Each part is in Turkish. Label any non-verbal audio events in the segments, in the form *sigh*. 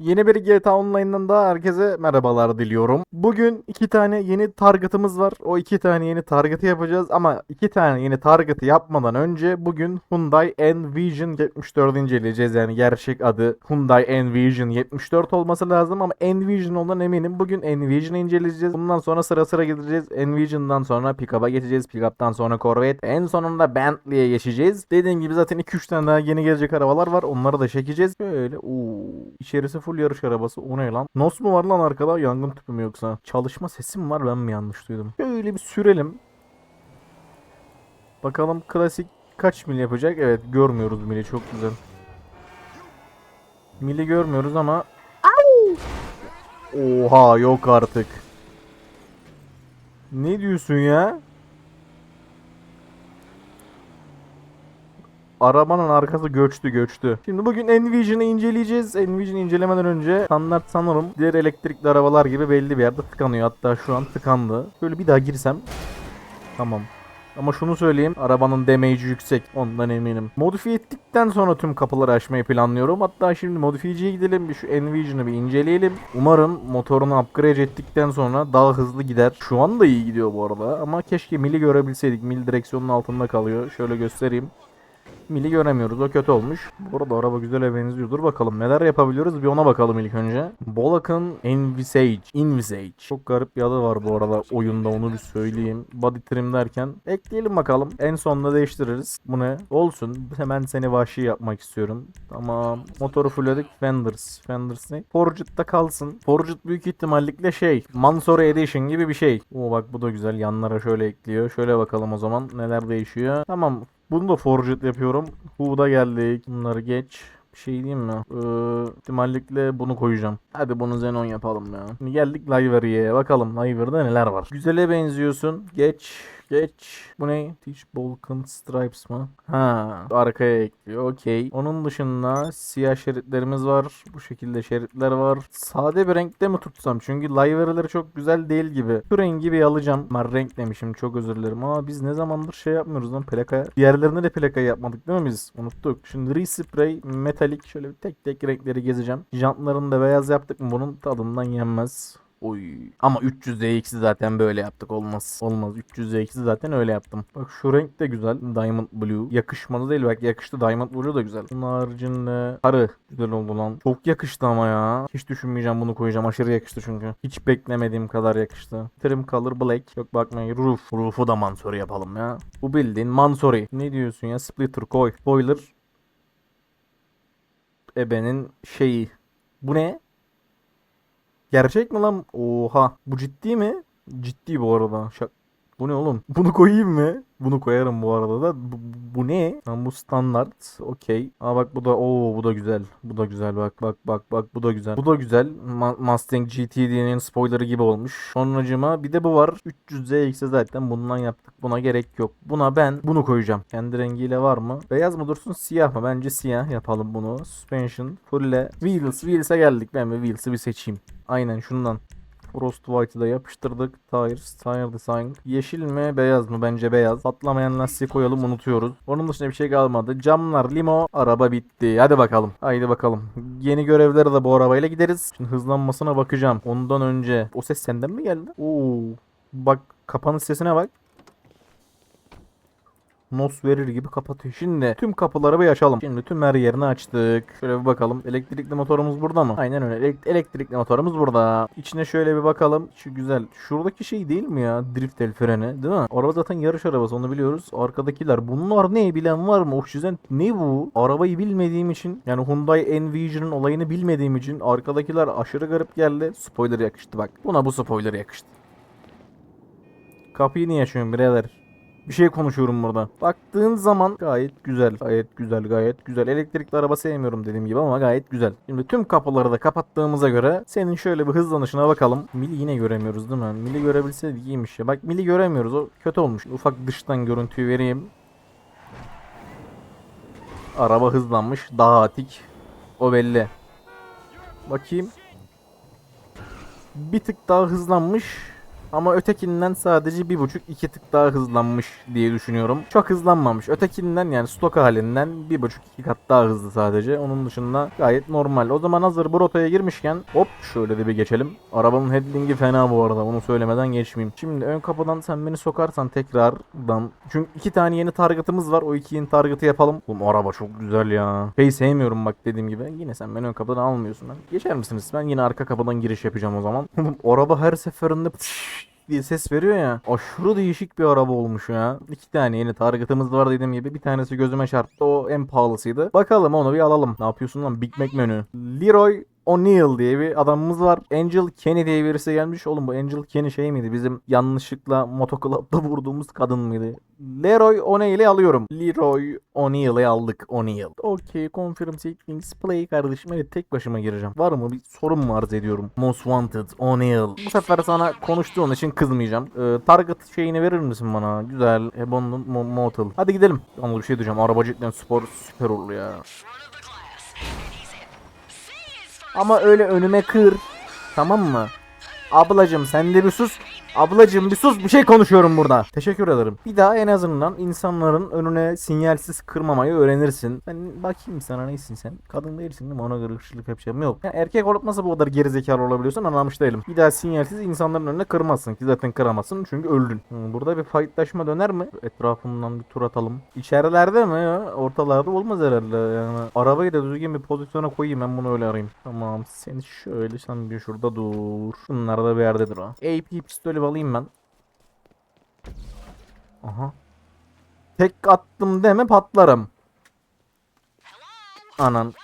Yeni bir GTA Online'dan daha herkese merhabalar diliyorum. Bugün iki tane yeni target'ımız var. O iki tane yeni target'ı yapacağız ama iki tane yeni target'ı yapmadan önce bugün Hyundai Envision 74 inceleyeceğiz. Yani gerçek adı Hyundai Envision 74 olması lazım ama Envision olduğundan eminim. Bugün Envision'ı inceleyeceğiz. Bundan sonra sıra sıra gideceğiz. Envision'dan sonra Pickup'a geçeceğiz. Pickup'tan sonra Corvette. En sonunda Bentley'e geçeceğiz. Dediğim gibi zaten 2-3 tane daha yeni gelecek arabalar var. Onları da çekeceğiz. Böyle uuu. İçerisi full yarış arabası. O ne lan? Nos mu var lan arkada? Yangın tüpü mü yoksa? Çalışma sesi mi var? Ben mi yanlış duydum? Böyle bir sürelim. Bakalım klasik kaç mil yapacak? Evet görmüyoruz mili çok güzel. Mili görmüyoruz ama Oha yok artık. Ne diyorsun ya? Arabanın arkası göçtü göçtü. Şimdi bugün Envision'ı inceleyeceğiz. Envision incelemeden önce standart sanırım diğer elektrikli arabalar gibi belli bir yerde tıkanıyor. Hatta şu an tıkandı. Böyle bir daha girsem. Tamam. Ama şunu söyleyeyim. Arabanın damage'i yüksek. Ondan eminim. Modifiye ettikten sonra tüm kapıları açmayı planlıyorum. Hatta şimdi modifiyeciye gidelim. Bir şu Envision'ı bir inceleyelim. Umarım motorunu upgrade ettikten sonra daha hızlı gider. Şu anda iyi gidiyor bu arada. Ama keşke mili görebilseydik. Mil direksiyonun altında kalıyor. Şöyle göstereyim. Mili göremiyoruz. O kötü olmuş. Bu arada araba güzele benziyor. Dur bakalım neler yapabiliyoruz bir ona bakalım ilk önce. Bolak'ın Envisage. Envisage. Çok garip bir adı var bu arada oyunda onu bir söyleyeyim. Body trim derken ekleyelim bakalım. En sonunda değiştiririz. Bu ne? Olsun. Hemen seni vahşi yapmak istiyorum. Tamam. Motoru fullledik. Fenders. Fenders ne? Forged'da kalsın. Forged büyük ihtimallikle şey. Mansory Edition gibi bir şey. Oo bak bu da güzel. Yanlara şöyle ekliyor. Şöyle bakalım o zaman neler değişiyor. Tamam. Bunu da forget yapıyorum. Huda geldik. Bunları geç. Bir şey diyeyim mi? Ee, bunu koyacağım. Hadi bunu Xenon yapalım ya. Şimdi geldik Livery'e. Bakalım Livery'de neler var. Güzele benziyorsun. Geç. Geç. Bu ne? Teach Balkan Stripes mı? Ha. Arkaya ekliyor. Okey. Onun dışında siyah şeritlerimiz var. Bu şekilde şeritler var. Sade bir renkte mi tutsam? Çünkü livery'leri çok güzel değil gibi. Şu rengi bir alacağım. Ben renk demişim. Çok özür dilerim. Ama biz ne zamandır şey yapmıyoruz lan plaka. Diğerlerine de plaka yapmadık değil mi biz? Unuttuk. Şimdi respray metalik. Şöyle bir tek tek renkleri gezeceğim. Jantlarını da beyaz yaptık mı bunun tadından yenmez. Oy. Ama 300 DX'i zaten böyle yaptık. Olmaz. Olmaz. 300 DX'i zaten öyle yaptım. Bak şu renk de güzel. Diamond Blue. Yakışmadı değil. Bak yakıştı. Diamond Blue da güzel. Bunun haricinde sarı güzel oldu lan. Çok yakıştı ama ya. Hiç düşünmeyeceğim bunu koyacağım. Aşırı yakıştı çünkü. Hiç beklemediğim kadar yakıştı. Trim color black. Yok bakmayın. Roof. Roof'u da Mansory yapalım ya. Bu bildiğin Mansory. Ne diyorsun ya? Splitter koy. Spoiler. Ebe'nin şeyi. Bu ne? Gerçek mi lan? Oha. Bu ciddi mi? Ciddi bu arada. Şak bu ne oğlum? *laughs* Bunu koyayım mı? Bunu koyarım bu arada da. Bu, bu ne? Lan bu standart. Okey. Aa bak bu da oo bu da güzel. Bu da güzel bak bak bak bak bu da güzel. Bu da güzel. Ma- Mustang GT'nin spoilerı gibi olmuş. Sonracıma bir de bu var. 300ZX'e zaten bundan yaptık. Buna gerek yok. Buna ben bunu koyacağım. Kendi rengiyle var mı? Beyaz mı dursun siyah mı? Bence siyah yapalım bunu. Suspension. Full'le. Wheels. Wheels'e geldik. Ben bir Wheels'ı bir seçeyim. Aynen şundan. Frost White'ı da yapıştırdık. Tires, Tire Design. Yeşil mi beyaz mı? Bence beyaz. Patlamayan lastiği koyalım unutuyoruz. Onun dışında bir şey kalmadı. Camlar limo. Araba bitti. Hadi bakalım. Haydi bakalım. Yeni görevlere de bu arabayla gideriz. Şimdi hızlanmasına bakacağım. Ondan önce. O ses senden mi geldi? Oo. Bak kapanış sesine bak. Nos verir gibi kapatıyor. Şimdi tüm kapıları bir açalım. Şimdi tüm her yerini açtık. Şöyle bir bakalım. Elektrikli motorumuz burada mı? Aynen öyle. Elek- elektrikli motorumuz burada. İçine şöyle bir bakalım. Şu güzel. Şuradaki şey değil mi ya? Drift el freni değil mi? Araba zaten yarış arabası onu biliyoruz. Arkadakiler bunlar ne bilen var mı? Oksijen ne bu? Arabayı bilmediğim için yani Hyundai Envision'ın olayını bilmediğim için arkadakiler aşırı garip geldi. Spoiler yakıştı bak. Buna bu spoiler yakıştı. Kapıyı niye açıyorsun birader? Bir şey konuşuyorum burada. Baktığın zaman gayet güzel. Gayet güzel gayet güzel. Elektrikli araba sevmiyorum dediğim gibi ama gayet güzel. Şimdi tüm kapıları da kapattığımıza göre senin şöyle bir hızlanışına bakalım. Mili yine göremiyoruz değil mi? Mili görebilseydik iyiymiş ya. Bak mili göremiyoruz. O kötü olmuş. Ufak dıştan görüntüyü vereyim. Araba hızlanmış. Daha atik. O belli. Bakayım. Bir tık daha hızlanmış. Ama ötekinden sadece bir buçuk iki tık daha hızlanmış diye düşünüyorum. Çok hızlanmamış. Ötekinden yani stok halinden bir buçuk iki kat daha hızlı sadece. Onun dışında gayet normal. O zaman hazır bu rotaya girmişken hop şöyle de bir geçelim. Arabanın headling'i fena bu arada. Onu söylemeden geçmeyeyim. Şimdi ön kapıdan sen beni sokarsan tekrardan. Çünkü iki tane yeni target'ımız var. O iki yeni target'ı yapalım. Oğlum araba çok güzel ya. Şey sevmiyorum bak dediğim gibi. Yine sen beni ön kapıdan almıyorsun. Lan. Geçer misiniz? Ben yine arka kapıdan giriş yapacağım o zaman. *laughs* Araba her seferinde diye ses veriyor ya. Aşırı değişik bir araba olmuş ya. İki tane yeni target'ımız var dediğim gibi. Bir tanesi gözüme çarptı. O en pahalısıydı. Bakalım onu bir alalım. Ne yapıyorsun lan? Big Mac menü. Leroy O'Neal diye bir adamımız var. Angel Kenny diye birisi gelmiş. Oğlum bu Angel Kenny şey miydi? Bizim yanlışlıkla motoklapta *laughs* vurduğumuz kadın mıydı? Leroy O'Neal'i alıyorum. Leroy O'Neal'i aldık. O'Neal. Okey. Confirm settings play kardeşim. Evet tek başıma gireceğim. Var mı? Bir sorun mu arz ediyorum? Most Wanted O'Neal. Bu sefer sana konuştuğun için kızmayacağım. Ee, target şeyini verir misin bana? Güzel. Abandoned Mo- Motel. Hadi gidelim. Ama bir şey diyeceğim. Arabacılıktan spor süper olur ya. Ama öyle önüme kır. Tamam mı? Ablacım sen de bir sus. Ablacım bir sus bir şey konuşuyorum burada. Teşekkür ederim. Bir daha en azından insanların önüne sinyalsiz kırmamayı öğrenirsin. Ben bakayım sana neysin sen? Kadın değilsin değil mi? Ona göre hırçılık yapacağım. Yok. Yani erkek olup nasıl bu kadar gerizekalı olabiliyorsun anlamış değilim. Bir daha sinyalsiz insanların önüne kırmazsın ki zaten kıramazsın çünkü öldün. Burada bir fightlaşma döner mi? Etrafından bir tur atalım. İçerilerde mi ya? Ortalarda olmaz herhalde yani. Arabayı da düzgün bir pozisyona koyayım ben bunu öyle arayayım. Tamam sen şöyle sen bir şurada dur. Bunlar da bir yerdedir o. AP pistolü alayım ben. Aha. Tek attım deme patlarım. Anan.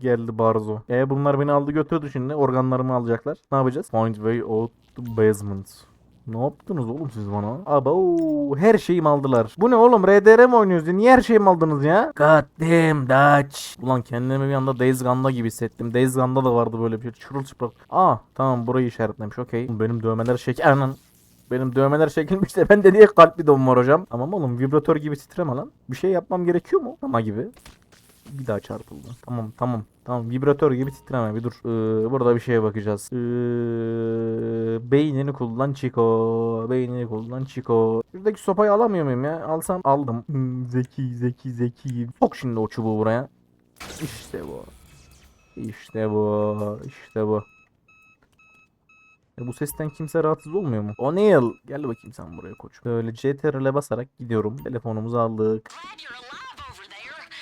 Geldi Barzo. E bunlar beni aldı götürdü şimdi. Organlarımı alacaklar. Ne yapacağız? Find way out the basement. Ne yaptınız oğlum siz bana? Abo her şeyimi aldılar. Bu ne oğlum RDR mi oynuyoruz? Niye her şeyimi aldınız ya? God damn Dutch. Ulan kendimi bir anda Days Gone'da gibi hissettim. Days Gone'da da vardı böyle bir. Çırılçıplak. Aa tamam burayı işaretlemiş okey. Benim dövmeler şekil... Anan. Benim dövmeler çekilmiş de bende niye kalpli dom var hocam? Tamam oğlum vibratör gibi titreme lan. Bir şey yapmam gerekiyor mu? Ama gibi. Bir daha çarpıldı. Tamam tamam. Tamam vibratör gibi titreme bir dur. Ee, burada bir şeye bakacağız. Ee, beynini kullan Chico. Beynini kullan Chico. Şuradaki sopayı alamıyor muyum ya? Alsam aldım. Hmm, zeki zeki zeki. Sok şimdi o çubuğu buraya. İşte bu. İşte bu. İşte bu. E bu sesten kimse rahatsız olmuyor mu? O'Neal gel bakayım sen buraya koç. Böyle CTRL'e basarak gidiyorum. Telefonumuzu aldık.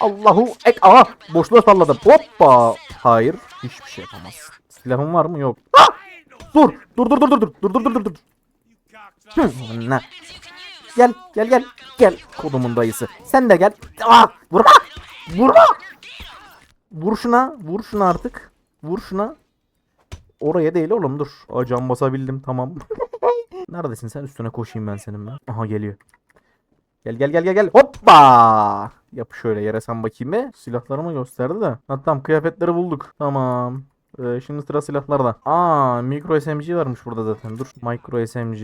Allahu ek. Aa boşluğa salladım. Hoppa. Hayır. Hiçbir şey yapamaz. Silahım var mı? Yok. Ah! Dur. Dur dur dur dur dur. Dur dur dur dur dur. Ne? Gel gel gel. Gel kodumun dayısı. Sen de gel. Aa vurma. Ah! Vurma. Vur şuna. Vur şuna artık. Vur şuna. Oraya değil oğlum dur. Aa, cam basabildim tamam. *laughs* Neredesin sen? Üstüne koşayım ben senin ben. Aha geliyor. Gel gel gel gel gel. Hoppa. Yap şöyle yere sen bakayım be. Silahlarımı gösterdi de. Ha, tamam kıyafetleri bulduk. Tamam. Ee, şimdi sıra silahlarda. Aa mikro SMG varmış burada zaten. Dur. Micro SMG.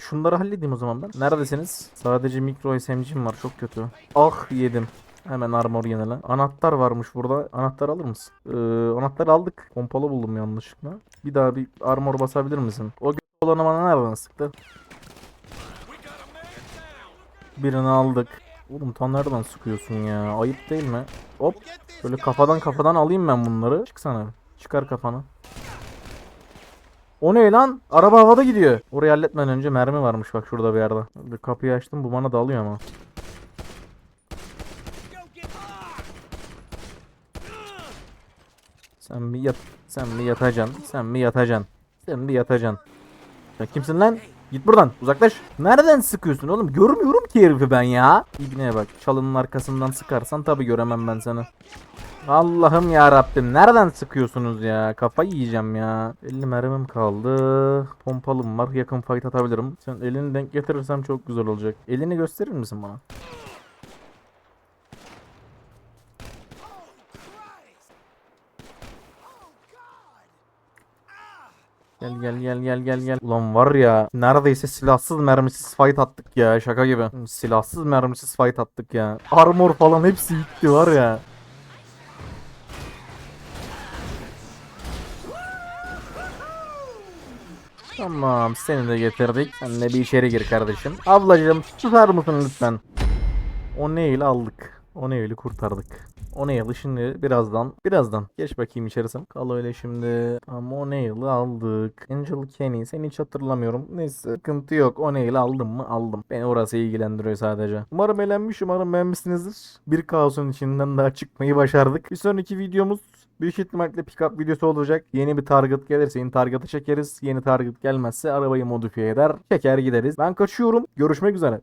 Şunları halledeyim o zaman ben. Neredesiniz? Sadece mikro SMG'm var. Çok kötü. Ah yedim. Hemen armor yenile. Anahtar varmış burada. Anahtar alır mısın? Ee, anahtar aldık. Pompalı buldum yanlışlıkla. Bir daha bir armor basabilir misin? O olanı bana nereden sıktı? Birini aldık. Oğlum tam nereden sıkıyorsun ya? Ayıp değil mi? Hop. Böyle kafadan kafadan alayım ben bunları. Çıksana. Çıkar kafanı. O ne lan? Araba havada gidiyor. Orayı halletmeden önce mermi varmış bak şurada bir yerde. Bir kapıyı açtım bu bana dalıyor ama. Sen bir yat. Sen bir yatacaksın. Sen bir yatacaksın. Sen bir yatacaksın. Sen kimsin lan? Git buradan. Uzaklaş. Nereden sıkıyorsun oğlum? Görmüyorum ki herifi ben ya. İbneye bak. Çalının arkasından sıkarsan tabi göremem ben seni. Allah'ım ya Rabbim. Nereden sıkıyorsunuz ya? Kafayı yiyeceğim ya. 50 mermim kaldı. Pompalım var. Yakın fight atabilirim. Sen elini denk getirirsem çok güzel olacak. Elini gösterir misin bana? Gel gel gel gel gel gel. Ulan var ya neredeyse silahsız mermisiz fight attık ya şaka gibi. Silahsız mermisiz fight attık ya. Armor falan hepsi gitti var ya. Tamam seni de getirdik. Sen de bir içeri gir kardeşim. Ablacığım tutar mısın lütfen? O neyle aldık. O neyle kurtardık. O neyle şimdi birazdan birazdan geç bakayım içerisine. Kal öyle şimdi. Tamam o neyle aldık. Angel Kenny seni hiç hatırlamıyorum. Neyse sıkıntı yok. O neyle aldım mı aldım. Beni orası ilgilendiriyor sadece. Umarım eğlenmiş umarım beğenmişsinizdir. Bir kaosun içinden daha çıkmayı başardık. Bir sonraki videomuz Büyük ihtimalle pick-up videosu olacak. Yeni bir target gelirse yeni target'ı çekeriz. Yeni target gelmezse arabayı modifiye eder. Çeker gideriz. Ben kaçıyorum. Görüşmek üzere.